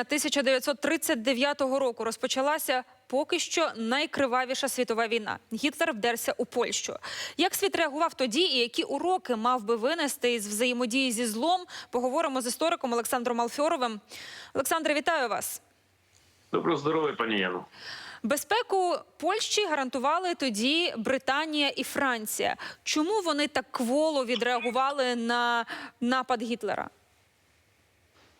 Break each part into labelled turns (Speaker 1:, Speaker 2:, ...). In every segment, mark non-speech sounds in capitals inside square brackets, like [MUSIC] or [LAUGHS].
Speaker 1: 1939 року розпочалася поки що найкривавіша світова війна. Гітлер вдерся у Польщу. Як світ реагував тоді і які уроки мав би винести із взаємодії зі злом? Поговоримо з істориком Олександром Алфьоровим. Олександре, вітаю вас.
Speaker 2: Доброго здоров'я, пані Яно.
Speaker 1: Безпеку Польщі гарантували тоді Британія і Франція. Чому вони так кволо відреагували на напад Гітлера?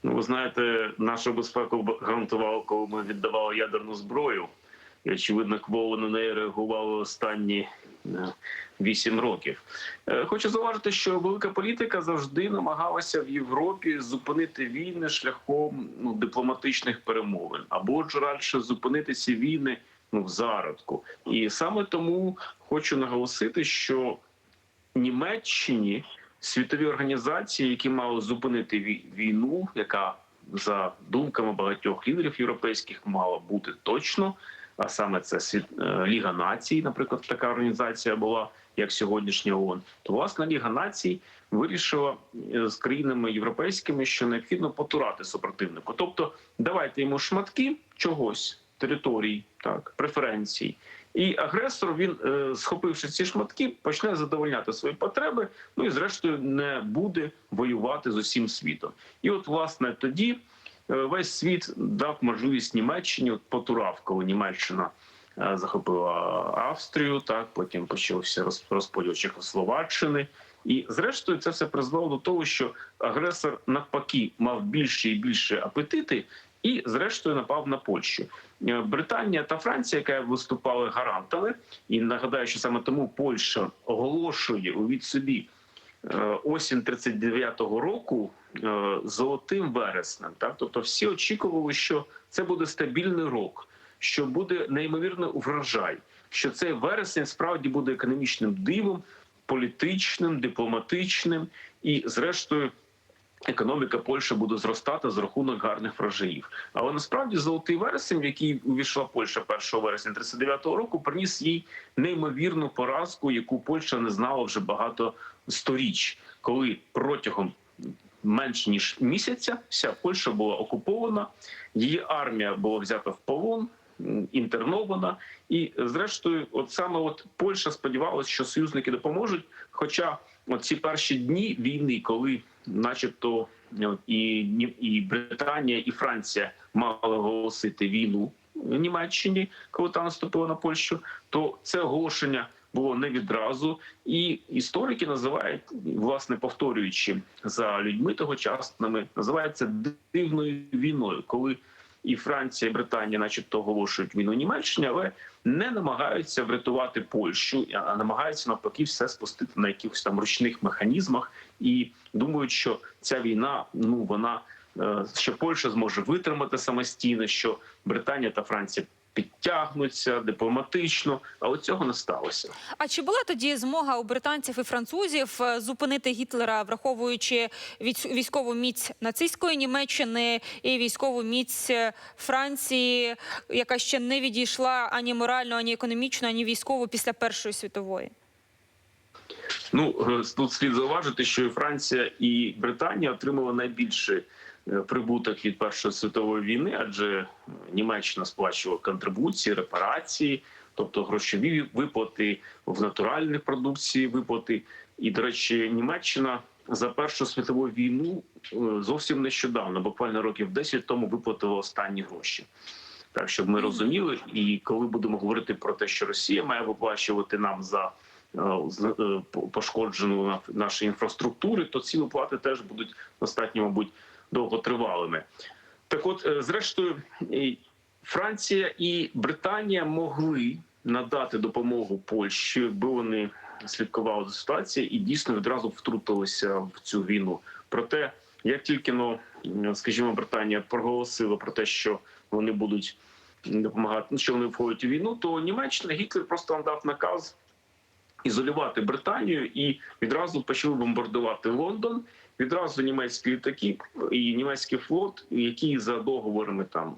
Speaker 2: Ну, ви знаєте, нашу безпеку гарантувало, коли ми віддавали ядерну зброю. І очевидно, кволи на неї реагували останні е, вісім років. Е, Хочу зауважити, що велика політика завжди намагалася в Європі зупинити війни шляхом ну, дипломатичних перемовин, або ж радше зупинити ці війни ну, в зародку. І саме тому хочу наголосити, що Німеччині світові організації, які мали зупинити вій- війну, яка за думками багатьох лідерів європейських мала бути точно. А саме це світ е, Ліга націй, наприклад, така організація була, як сьогоднішня ООН. То власне Ліга націй вирішила е, з країнами європейськими, що необхідно потурати супротивнику. Тобто, давайте йому шматки чогось, територій, так преференцій. І агресор він, е, схопивши ці шматки, почне задовольняти свої потреби. Ну і зрештою не буде воювати з усім світом. І от власне тоді е, весь світ дав можливість Німеччині от потурав, коли Німеччина е, захопила Австрію. Так потім почався роз- розподіл Чехословаччини. І зрештою це все призвело до того, що агресор навпаки мав більше і більше апетити, і зрештою напав на Польщу. Е, Британія та Франція, яка виступали гарантами, і нагадаю, що саме тому Польща оголошує у від собі е, осінь 39-го року е, золотим вереснем. Так, тобто, всі очікували, що це буде стабільний рок, що буде неймовірний врожай, що цей вересень справді буде економічним дивом, політичним, дипломатичним і, зрештою. Економіка Польщі буде зростати за рахунок гарних врожаїв. Але насправді золотий вересень, в який увійшла Польща 1 вересня 39-го року, приніс їй неймовірну поразку, яку Польща не знала вже багато сторіч, коли протягом менш ніж місяця вся Польща була окупована, її армія була взята в полон. Інтернована, і зрештою, от саме от Польща сподівалася, що союзники допоможуть. Хоча ці перші дні війни, коли, начебто, і, Ні- і Британія, і Франція мали оголосити війну Німеччині, коли та наступила на Польщу, то це оголошення було не відразу, і історики називають власне повторюючи за людьми тогочасними, називається дивною війною, коли і Франція, і Британія, начебто, оголошують війну Німеччині, але не намагаються врятувати Польщу, а намагаються навпаки все спустити на якихось там ручних механізмах. І думають, що ця війна, ну вона е, що Польща зможе витримати самостійно, що Британія та Франція підтягнуться дипломатично, але цього не сталося.
Speaker 1: А чи була тоді змога у британців і французів е, зупинити Гітлера, враховуючи військову міць нацистської Німеччини і військову міць е, Франції, яка ще не відійшла ані морально, ані економічно, ані військово після Першої світової?
Speaker 2: Ну е, тут слід зауважити, що і Франція і Британія отримали найбільший е, прибуток від Першої світової війни, адже е, Німеччина сплачувала контрибуції, репарації, тобто грошові виплати в натуральній продукції, виплати. І, до речі, Німеччина за Першу світову війну е, зовсім нещодавно, буквально років 10 тому, виплатила останні гроші. Так, щоб ми розуміли, і коли будемо говорити про те, що Росія має виплачувати нам за е, е, пошкоджену на- нашої інфраструктури, то ці виплати теж будуть достатньо, мабуть, довготривалими. Так, от, е, зрештою, Франція і Британія могли надати допомогу Польщі, якби вони слідкували за ситуацією і дійсно відразу втрутилися в цю війну. Проте, як тільки ну, скажімо, Британія проголосила про те, що вони будуть допомагати, ну, що вони входять у війну, то Німеччина Гітлер просто надав наказ ізолювати Британію і відразу почали бомбардувати Лондон. Відразу німецькі літаки і німецький флот, які за договорами там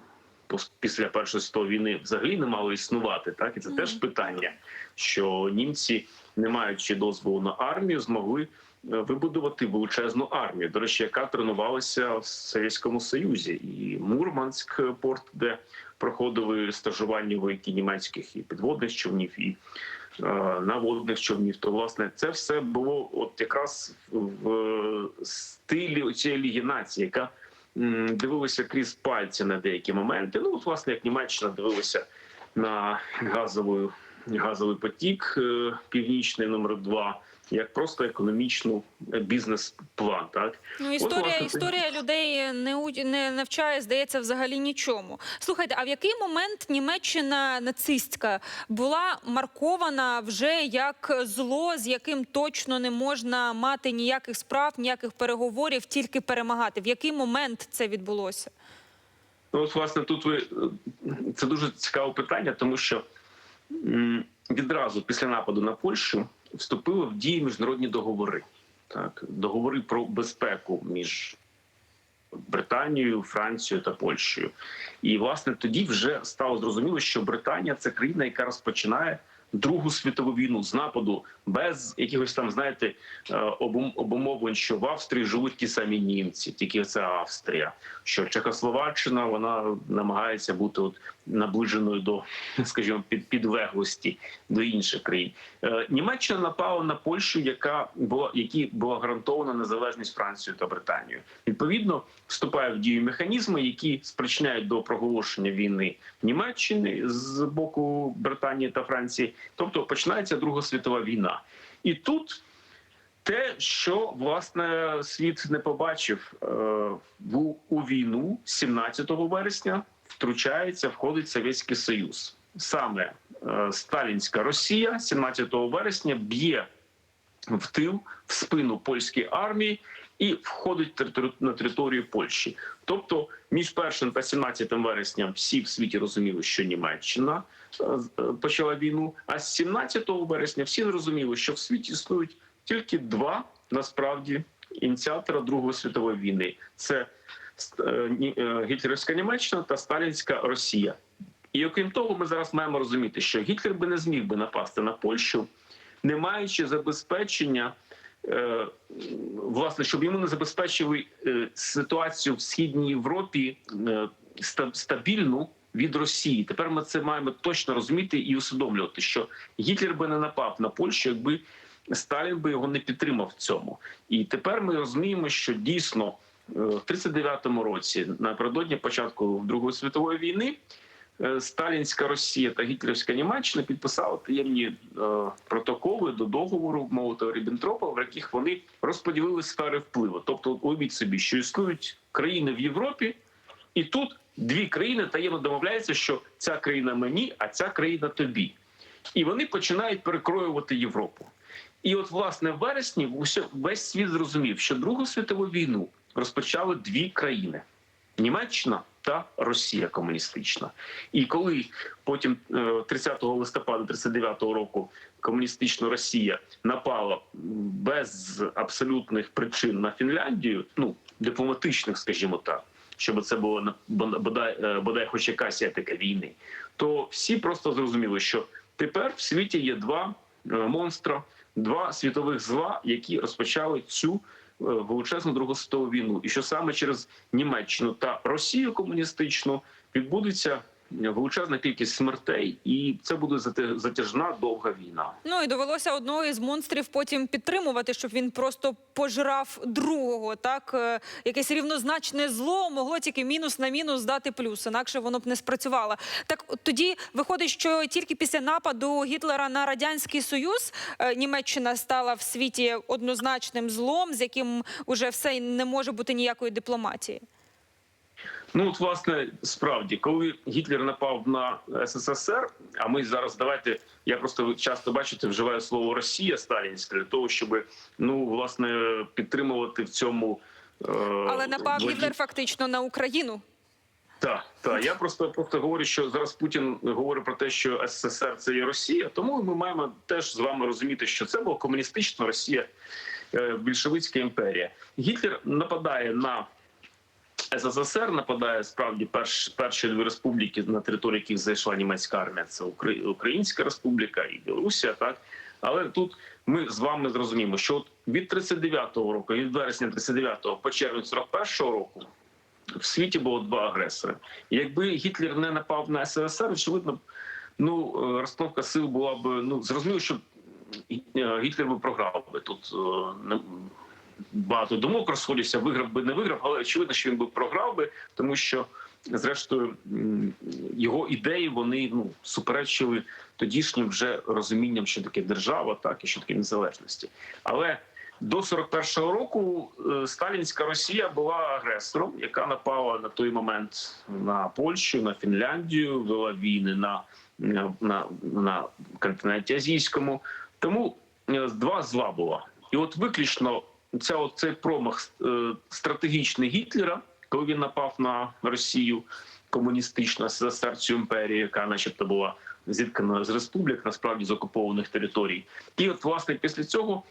Speaker 2: після першої світової війни взагалі не мало існувати. Так і це теж питання, що німці, не маючи дозволу на армію, змогли вибудувати величезну армію. До речі, яка тренувалася в Совєтському Союзі, і Мурманськ порт, де проходили стажування вояки німецьких і підводних човнів, і е, наводних човнів. То власне це все було от якраз в стилі цієї ліги нації, яка дивилася крізь пальці на деякі моменти. Ну, от, власне, як Німеччина дивилася на газову, газовий потік е, північний номер 2 як просто економічну е, бізнес-план. Так
Speaker 1: Ну, історія,
Speaker 2: власне,
Speaker 1: історія людей не, у- не навчає, здається, взагалі нічому. Слухайте, а в який момент Німеччина нацистська була маркована вже як зло, з яким точно не можна мати ніяких справ, ніяких переговорів, тільки перемагати? В який момент це відбулося?
Speaker 2: Ну, от, власне, тут ви е, це дуже цікаве питання, тому що відразу після нападу на Польщу вступили в дії міжнародні договори. Так, договори про безпеку між Британією, Францією та Польщею. І власне тоді вже стало зрозуміло, що Британія це країна, яка розпочинає Другу світову війну з нападу без якихось там, знаєте, е, обумовлень, що в Австрії живуть ті самі німці, тільки це Австрія. Що Чехословаччина вона намагається бути от наближеною до, [LAUGHS] скажімо, під підлеглості до інших країн. Е, Німеччина напала на Польщу, яка була які була гарантована незалежність Францією та Британією. Відповідно, вступає в дію механізми, які спричиняють до проголошення війни Німеччини з боку Британії та Франції. Тобто починається Друга світова війна, і тут. Те, що власне світ не побачив е, у війну 17 вересня, втручається, входить Совєтський Союз. Саме е, сталінська Росія 17 вересня б'є в тил в спину польській армії і входить на територію Польщі. Тобто, між 1 та 17 вересня всі в світі розуміли, що Німеччина е, е, почала війну. А з 17 вересня всі зрозуміли, що в світі існують тільки два насправді ініціатора Другої світової війни: це е, гітлерівська Німеччина та Сталінська Росія. І окрім того, ми зараз маємо розуміти, що Гітлер би не зміг би напасти на Польщу, не маючи забезпечення, власне, щоб йому не забезпечили е, ситуацію в східній Європі е, стабільну від Росії. Тепер ми це маємо точно розуміти і усвідомлювати, що Гітлер би не напав на Польщу, якби Сталін би його не підтримав в цьому. І тепер ми розуміємо, що дійсно е, в 39-му році, напередодні початку Другої світової війни, е, Сталінська Росія та Гітлерівська Німеччина підписали таємні е, протоколи до договору молотова ріббентропа в яких вони розподілили сфери впливу. Тобто, уявіть собі, що існують країни в Європі, і тут дві країни таємно домовляються, що ця країна мені, а ця країна тобі. І вони починають перекроювати Європу. І от, власне, в вересні весь світ зрозумів, що Другу світову війну розпочали дві країни: Німеччина та Росія комуністична. І коли потім е, 30 листопада 39-го року комуністична Росія напала без абсолютних причин на Фінляндію, ну дипломатичних, скажімо так, щоб це було бодай, е, бодай хоч якась етика війни, то всі просто зрозуміли, що тепер в світі є два е, монстра, два світових зла, які розпочали цю е, величезну Другу світову війну, і що саме через Німеччину та Росію комуністичну відбудеться величезна кількість смертей, і це буде затяжна довга війна.
Speaker 1: Ну і довелося одного із монстрів потім підтримувати, щоб він просто пожрав другого. Так Е, якесь рівнозначне зло могло тільки мінус на мінус здати плюс, інакше воно б не спрацювало. Так тоді виходить, що тільки після нападу Гітлера на радянський союз е, Німеччина стала в світі однозначним злом, з яким уже все не може бути ніякої дипломатії.
Speaker 2: Ну от власне справді, коли Гітлер напав на СССР, а ми зараз давайте. Я просто часто бачите, вживаю слово Росія сталінська для того, щоб ну власне підтримувати в цьому. е,
Speaker 1: Але напав
Speaker 2: владі-
Speaker 1: Гітлер фактично на Україну.
Speaker 2: Так, так. Я просто просто говорю, що зараз Путін говорить про те, що СССР це є Росія. Тому ми маємо теж з вами розуміти, що це була комуністична Росія, е, більшовицька імперія. Гітлер нападає на СССР, нападає справді перш, перші дві республіки, на території яких зайшла німецька армія. Це Укра- Українська Республіка і Білорусія. Так Але тут ми з вами зрозуміємо, що от від 39-го року, від вересня 39-го по червень 41-го року в світі було два агресори. Якби Гітлер не напав на СРСР, очевидно, ну е, розстановка сил була б ну зрозуміло, що е, Гітлер би програв би тут. Багато думок розходяться, виграв би не виграв, але очевидно, що він би програв би, тому що зрештою його ідеї вони ну суперечили тодішнім вже розумінням, що таке держава, так і що таке незалежності. Але до 41-го року е, сталінська Росія була агресором, яка напала на той момент на Польщу, на Фінляндію, вела війни на, на, на, континенті азійському. Тому е, два зла було. І от виключно ця от, цей промах е, стратегічний Гітлера, коли він напав на Росію комуністичну СССР, цю імперію, яка, начебто, була зіткана з республік, насправді з окупованих територій. І от власне після цього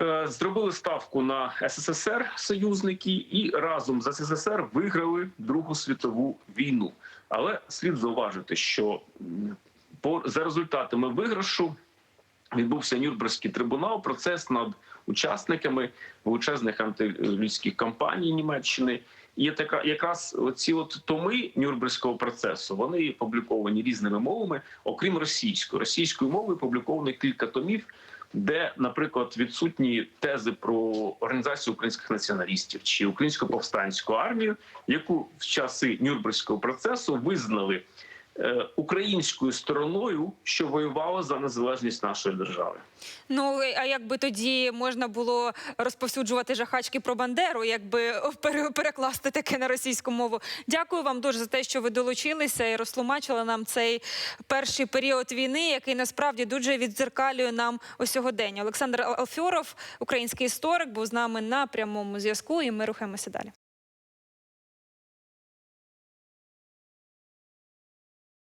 Speaker 2: е, зробили ставку на СССР союзники і разом з СССР виграли Другу світову війну. Але слід зауважити, що за результатами виграшу відбувся Нюрнберзький трибунал, процес над учасниками величезних антилюдських кампаній Німеччини. І така якраз ці от томи Нюрнберзького процесу вони опубліковані різними мовами, окрім російської. Російською мовою опубліковано кілька томів, де, наприклад, відсутні тези про організацію українських націоналістів чи українську повстанську армію, яку в часи Нюрнберзького процесу визнали українською стороною, що воювала за незалежність нашої держави.
Speaker 1: Ну а якби тоді можна було розповсюджувати жахачки про Бандеру, якби пере- перекласти таке на російську мову? Дякую вам дуже за те, що ви долучилися і розтлумачили нам цей перший період війни, який насправді дуже віддзеркалює нам ось сьогодення. Олександр Алфьоров, український історик, був з нами на прямому зв'язку, і ми рухаємося далі.